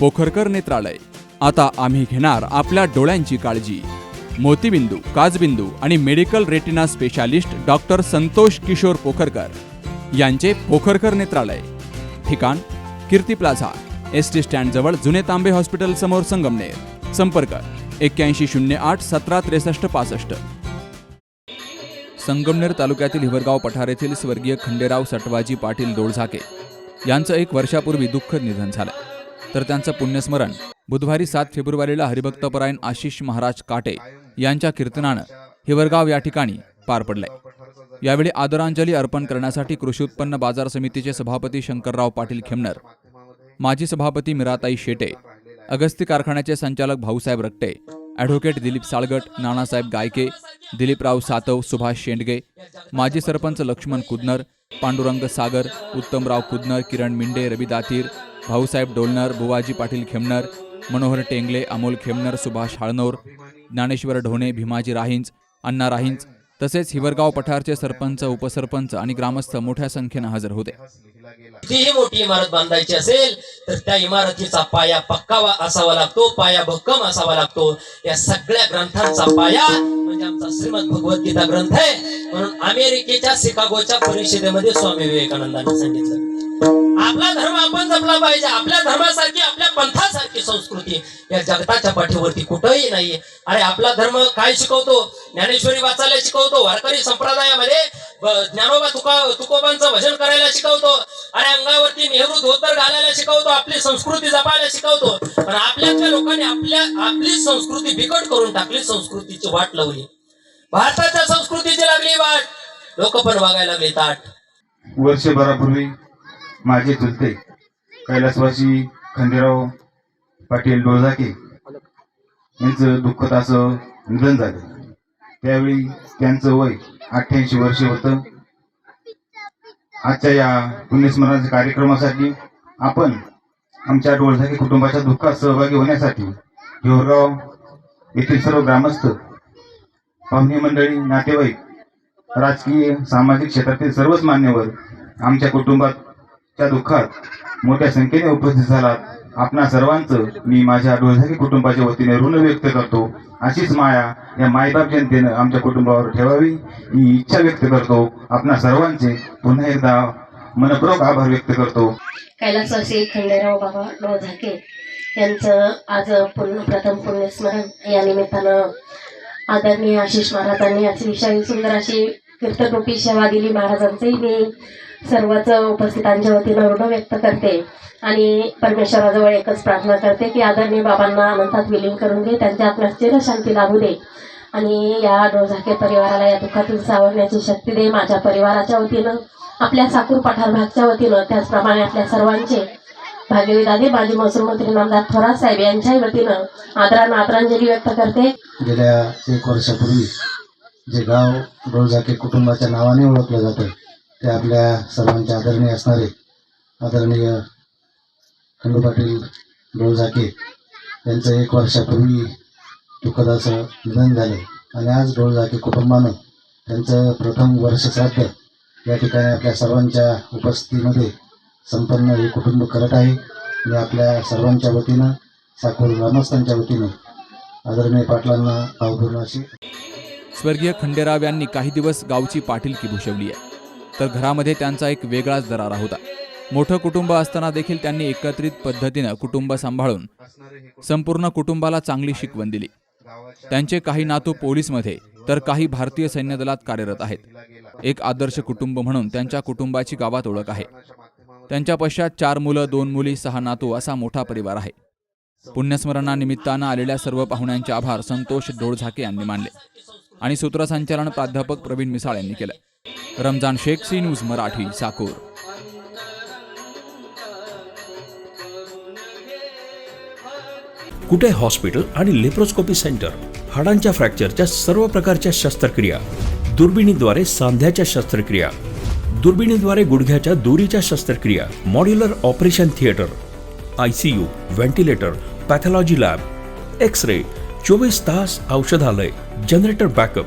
पोखरकर नेत्रालय. आता आम्ही घेणार आपल्या डोळ्यांची काळजी. मोतीबिंदू काजबिंदू आणि medical retina specialist doctor Santosh Kishor Pokharkar यांचे पोखरकर नेत्रालय. ठिकाण कीर्ती प्लाझा एस टी स्टँडजवळ जुने तांबे हॉस्पिटल समोर संगमनेर. संपर्क एक्क्याऐंशी शून्य आठ सतरा त्रेसष्ट पासष्ट. संगमनेर तालुक्यातील हिवरगाव पठार येथील स्वर्गीय खंडेराव सटवाजी पाटील डोळझाके यांचं एक वर्षापूर्वी दुःखद निधन झालं. तर त्यांचं पुण्यस्मरण. बुधवारी सात फेब्रुवारीला हरिभक्तपरायण आशिष महाराज काटे यांच्या कीर्तनानं हिवरगाव या ठिकाणी पार पडलंय. यावेळी आदरांजली अर्पण करण्यासाठी कृषी उत्पन्न बाजार समितीचे सभापती शंकरराव पाटील खेमनर माजी सभापती मिराताई शेटे अगस्ती कारखान्याचे संचालक भाऊसाहेब रक्टे ॲडव्होकेट दिलीप साळगट नानासाहेब गायके दिलीपराव सातव सुभाष शेंडगे माजी सरपंच लक्ष्मण कुदनर पांडुरंग सागर उत्तमराव कुदनर किरण मिंडे रवी दातीर भाऊसाहेब डोलनर बुवाजी पाटील खेमनर मनोहर टेंगले अमोल खेमनर सुभाष हाळनोर ज्ञानेश्वर ढोणे भीमाजी राहींच अण्णा राहींच तसेच हिवरगाव पठारचे सरपंच उपसरपंच आणि ग्रामस्थ मोठ्या संख्येनं हजर होते. कितीही मोठी इमारत बांधायची असेल तर त्या इमारतीचा पाया पक्का असावा लागतो पाया भक्कम असावा लागतो. या सगळ्या ग्रंथांचा पाया म्हणजे आमचा श्रीमद भगवद्गीता ग्रंथ आहे. म्हणून अमेरिकेच्या शिकागोच्या परिषदेमध्ये स्वामी विवेकानंदांनी सांगितलं. आपला धर्म आपण जपला पाहिजे. आपल्या धर्मासारखी आपल्या पंथासारखी संस्कृती या जगताच्या पाठीवरती कुठंही नाहीये. अरे आपला धर्म काय शिकवतो? ज्ञानेश्वरी वाचायला शिकवतो वारकरी संप्रदायामध्ये ज्ञानोबा तुका तुकोबांचं भजन करायला शिकवतो. अरे अंगावरती नेहरू धोतर घालायला शिकवतो आपली संस्कृती जपायला शिकवतो. पण आपल्यातल्या लोकांनी आपल्या आपली संस्कृती बिकट करून टाकली संस्कृतीची वाट लावली. भारताच्या संस्कृतीची लागली वाट. लोक पण वागायला लागली ताट वर्षभरापूर्वी माझे चुलते कैलासवासी खंडेराव पाटील डोळझाके यांचं दुःखद असं निधन झालं. त्यावेळी त्यांचं वय अठ्ठ्याऐंशी वर्ष होतं. आजच्या या पुण्यस्मरणाच्या कार्यक्रमासाठी आपण आमच्या डोळझाके कुटुंबाच्या दुःखात सहभागी होण्यासाठी हिवरगाव येथील सर्व ग्रामस्थ पाहुणे मंडळी नातेवाईक राजकीय सामाजिक क्षेत्रातील सर्वच मान्यवर आमच्या कुटुंबात त्या दुःखात मोठ्या संख्येने उपस्थित झालात. आपणा सर्वांचं मी माझ्या डोळझाकी कुटुंबाच्या वतीने ऋण व्यक्त करतो. अशीच माया या मायबाप जनतेनं आमच्या कुटुंबावर ठेवावी ही इच्छा व्यक्त करतो. आपणा सर्वांचे पुन्हा एकदा मनपूर्वक आभार व्यक्त करतो. कैलासवासी खंडेराव बाबा डोळझाके यांचं आज पुण्य प्रथम पुण्यस्मरण या निमित्तानं आदरणीय आशिष महाराजांनी अतिशय सुंदर अशी कीर्तनरूपी सेवा दिली. महाराजांचंही मी सर्वच उपस्थितांच्या वतीनं ऋण व्यक्त करते आणि परमेश्वराजवळ एकच प्रार्थना करते की आदरणीय बाबांना अनंतात विलीन करून दे त्यांच्या आत्म्यास चिरशांती लाभू दे. आणि या डोळझाके परिवाराला या दुःखातून सावरण्याची शक्ती दे. माझ्या परिवाराच्या वतीनं आपल्या साकूर पठार भागच्या वतीनं त्याचप्रमाणे आपल्या सर्वांचे. भाग्यवी दादी माजी महसूल मंत्री नामदार थोरात साहेब यांच्याही वतीनं आदरानं आदरांजली व्यक्त करते. गेल्या एक वर्षापूर्वी जे गाव डोळझाके कुटुंबाच्या नावाने ओळखलं जातं ते आपल्या सर्वांचे आदरणीय असणारे आदरणीय खंडू पाटील डोळझाके यांचं एक वर्षापूर्वी दुःखद असं निधन झाले. आणि आज डोळझाके कुटुंबानं त्यांचं प्रथम वर्ष साध्य या ठिकाणी आपल्या सर्वांच्या उपस्थितीमध्ये संपन्न हे कुटुंब करत आहे. मी आपल्या सर्वांच्या वतीनं साकूर ग्रामस्थांच्या वतीनं आदरणीय पाटलांना भावपूर्ण अशी स्वर्गीय खंडेराव यांनी काही दिवस गावची पाटीलकी भूषवली आहे. तर घरामध्ये त्यांचा एक वेगळाच दरारा होता. मोठं कुटुंब असताना देखील त्यांनी एकत्रित पद्धतीनं कुटुंब सांभाळून संपूर्ण कुटुंबाला चांगली शिकवण दिली. त्यांचे काही नातू पोलीसमध्ये तर काही भारतीय सैन्य दलात कार्यरत आहेत. एक आदर्श कुटुंब म्हणून त्यांच्या कुटुंबाची गावात ओळख आहे. त्यांच्या पश्चात चार मुलं दोन मुली सहा नातू असा मोठा परिवार आहे. पुण्यस्मरणानिमित्तानं आलेल्या सर्व पाहुण्यांचे आभार संतोष डोळझाके यांनी मानले आणि सूत्रसंचालन प्राध्यापक प्रवीण मिसाळ यांनी केलं. Ramzan Shaikh C news Marathi Sakur. Kute hospital आणि लेप्रोस्कोपी सेंटर? हाडांच्या फ्रॅक्चरच्या सर्व प्रकारच्या शस्त्रक्रिया. दुर्बिणीद्वारे सांध्याच्या शस्त्रक्रिया. दुर्बिणीद्वारे गुडघ्याच्या दोरीच्या शस्त्रक्रिया. Modular operation theatre. I C U ventilator pathology lab. X ray चोवीस तास औषधालय. Generator backup.